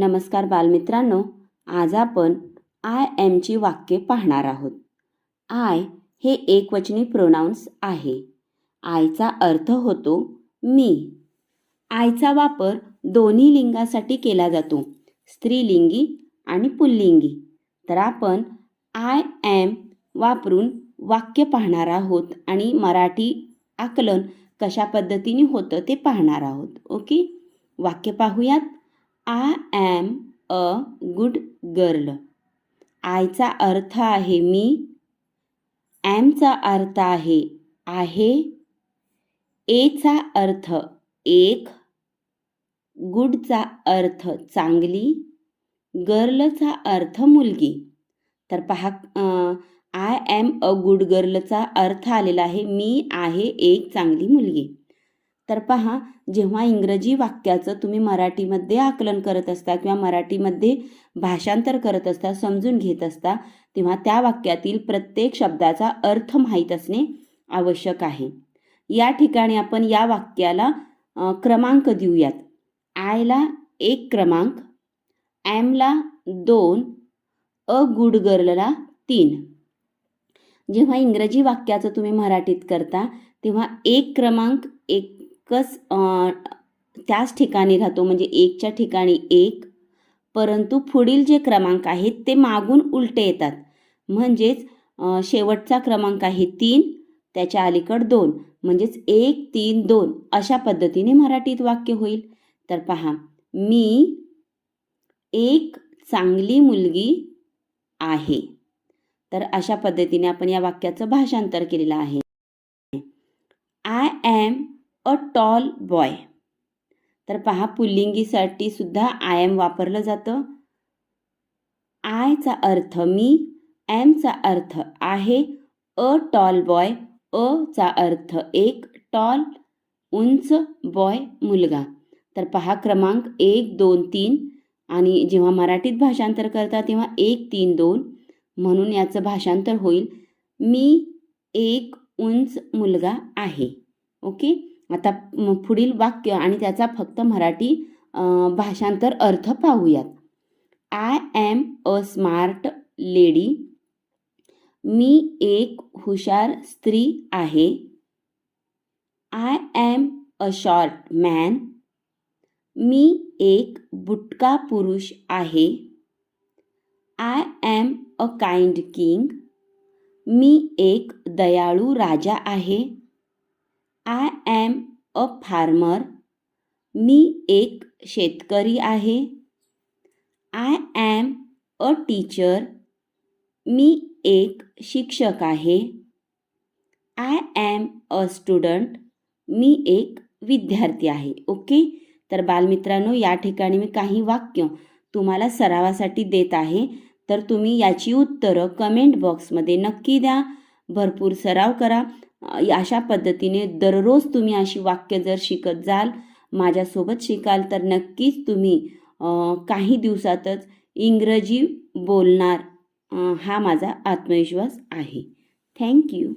नमस्कार बालमित्रांनो आज आपण आय एमची वाक्ये पाहणार आहोत. आय हे एकवचनी प्रोनाऊन्स आहे. आयचा अर्थ होतो मी. आयचा वापर दोन्ही लिंगासाठी केला जातो स्त्रीलिंगी आणि पुल्लिंगी. तर आपण आय एम वापरून वाक्य पाहणार आहोत आणि मराठी आकलन कशा पद्धतीने होतं ते पाहणार आहोत ओके? वाक्य पाहूयात. I am a good girl आयचा अर्थ आहे मी. ॲमचा अर्थ आहे आहे. एचा अर्थ एक. गुडचा अर्थ चांगली. गर्लचा अर्थ मुलगी. तर पहा आय ॲम अ गुड गर्लचा अर्थ आलेला आहे. मी आहे एक चांगली मुलगी. तर पहा जेव्हा इंग्रजी वाक्याचं तुम्ही मराठीमध्ये आकलन करत असता किंवा मराठीमध्ये भाषांतर करत असता समजून घेत असता तेव्हा त्या वाक्यातील प्रत्येक शब्दाचा अर्थ माहीत असणे आवश्यक आहे. या ठिकाणी आपण या वाक्याला क्रमांक देऊयात. आयला एक क्रमांक ॲमला दोन अ गुड गर्लला तीन. जेव्हा इंग्रजी वाक्याचं तुम्ही मराठीत करता तेव्हा एक क्रमांक एक एकच त्याच ठिकाणी राहतो म्हणजे एकच्या ठिकाणी एक परंतु पुढील जे क्रमांक आहेत ते मागून उलटे येतात. म्हणजेच शेवटचा क्रमांक आहे तीन त्याच्या अलीकड दोन. म्हणजेच एक तीन दोन अशा पद्धतीने मराठीत वाक्य होईल. तर पहा मी एक चांगली मुलगी आहे. तर अशा पद्धतीने आपण या वाक्याचं भाषांतर केलेलं आहे. I am a tall boy. तर पहा पुल्लिंगीसाठी सुद्धा आय एम वापरलं जातं. आयचा अर्थ मी ॲमचा अर्थ आहे अ टॉल बॉय अ चा अर्थ एक टॉल उंच बॉय मुलगा. तर पहा क्रमांक एक दोन तीन आणि जेव्हा मराठीत भाषांतर करता तेव्हा एक तीन दोन म्हणून याचं भाषांतर होईल. मी एक उंच मुलगा आहे. ओके? आता पुढील वाक्य आणि त्याचा फक्त मराठी भाषांतर अर्थ पाहूयात. I am a smart lady मी एक हुशार स्त्री आहे. I am a short man मी एक बुटका पुरुष आहे. I am a kind king मी एक दयाळू राजा आहे. आय ॲम अ फार्मर मी एक शेतकरी आहे. आय ॲम अ टीचर मी एक शिक्षक आहे. आय ॲम अ स्टुडंट मी एक विद्यार्थी आहे. ओके? तर बालमित्रांनो या ठिकाणी मी काही वाक्य तुम्हाला सरावासाठी देत आहे. तर तुम्ही याची उत्तरं कमेंट बॉक्समध्ये नक्की द्या. भरपूर सराव करा. अशा पद्धतीने दररोज तुम्ही अशी वाक्य जर शिकत जाल माझ्यासोबत शिकाल तर नक्कीच तुम्ही काही दिवसातच इंग्रजी बोलणार हा माझा आत्मविश्वास आहे. थँक्यू